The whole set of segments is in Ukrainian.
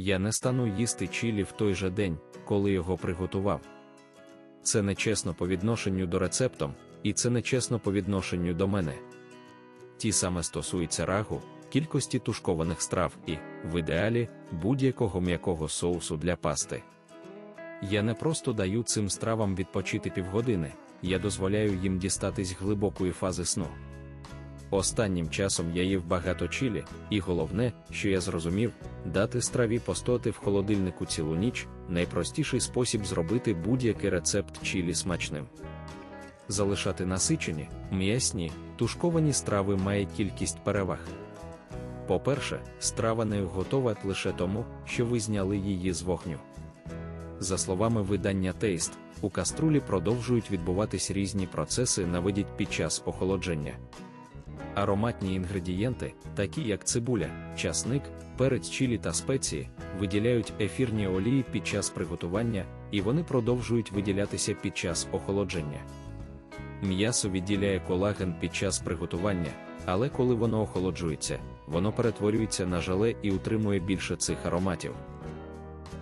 Я не стану їсти чілі в той же день, коли його приготував. Це нечесно по відношенню до рецептом, і це нечесно по відношенню до мене. Ті саме стосується рагу, кількості тушкованих страв і, в ідеалі, будь-якого м'якого соусу для пасти. Я не просто даю цим стравам відпочити півгодини, я дозволяю їм дістатись глибокої фази сну. Останнім часом я їв багато чілі, і головне, що я зрозумів, дати страві постояти в холодильнику цілу ніч найпростіший спосіб зробити будь-який рецепт чілі смачним. Залишати насичені, м'ясні, тушковані страви має кількість переваг. По-перше, страва не готова лише тому, що ви зняли її з вогню. За словами видання Taste, у каструлі продовжують відбуватись різні процеси на видіть під час охолодження. Ароматні інгредієнти, такі як цибуля, часник, перець чилі та спеції, виділяють ефірні олії під час приготування, і вони продовжують виділятися під час охолодження. М'ясо відділяє колаген під час приготування, але коли воно охолоджується, воно перетворюється на желе і утримує більше цих ароматів.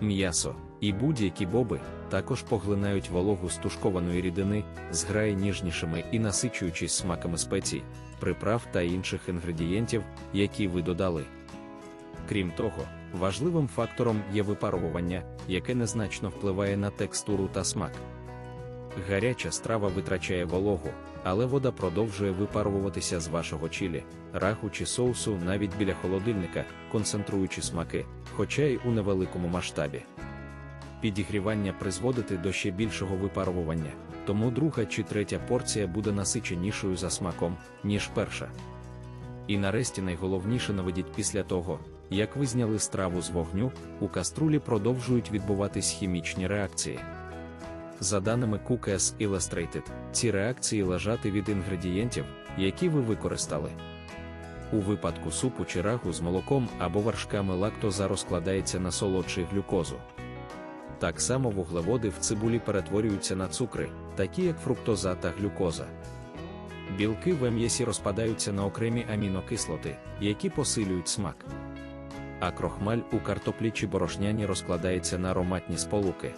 М'ясо і будь-які боби також поглинають вологу з тушкованої рідини, зграє ніжнішими і насичуючись смаками спецій, приправ та інших інгредієнтів, які ви додали. Крім того, важливим фактором є випарування, яке незначно впливає на текстуру та смак. Гаряча страва витрачає вологу, але вода продовжує випаруватися з вашого чилі, раху чи соусу навіть біля холодильника, концентруючи смаки, хоча й у невеликому масштабі. Підігрівання призводить до ще більшого випарування, тому друга чи третя порція буде насиченішою за смаком, ніж перша. І нарешті найголовніше наведіть після того, як ви зняли страву з вогню, у каструлі продовжують відбуватись хімічні реакції. За даними Cookes Illustrated, ці реакції лежать від інгредієнтів, які ви використали. У випадку супу чи рагу з молоком або вершками лактоза розкладається на солодший глюкозу. Так само вуглеводи в цибулі перетворюються на цукри, такі як фруктоза та глюкоза. Білки в м'ясі розпадаються на окремі амінокислоти, які посилюють смак. А крохмаль у картоплі чи борошняні розкладається на ароматні сполуки.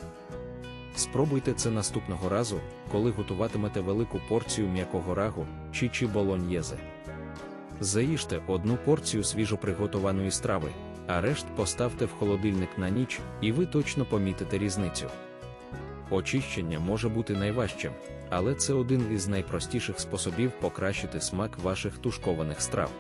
Спробуйте це наступного разу, коли готуватимете велику порцію м'якого рагу чи чи болоньєзе. Заїжте одну порцію свіжоприготованої страви, а решт поставте в холодильник на ніч, і ви точно помітите різницю. Очищення може бути найважчим, але це один із найпростіших способів покращити смак ваших тушкованих страв.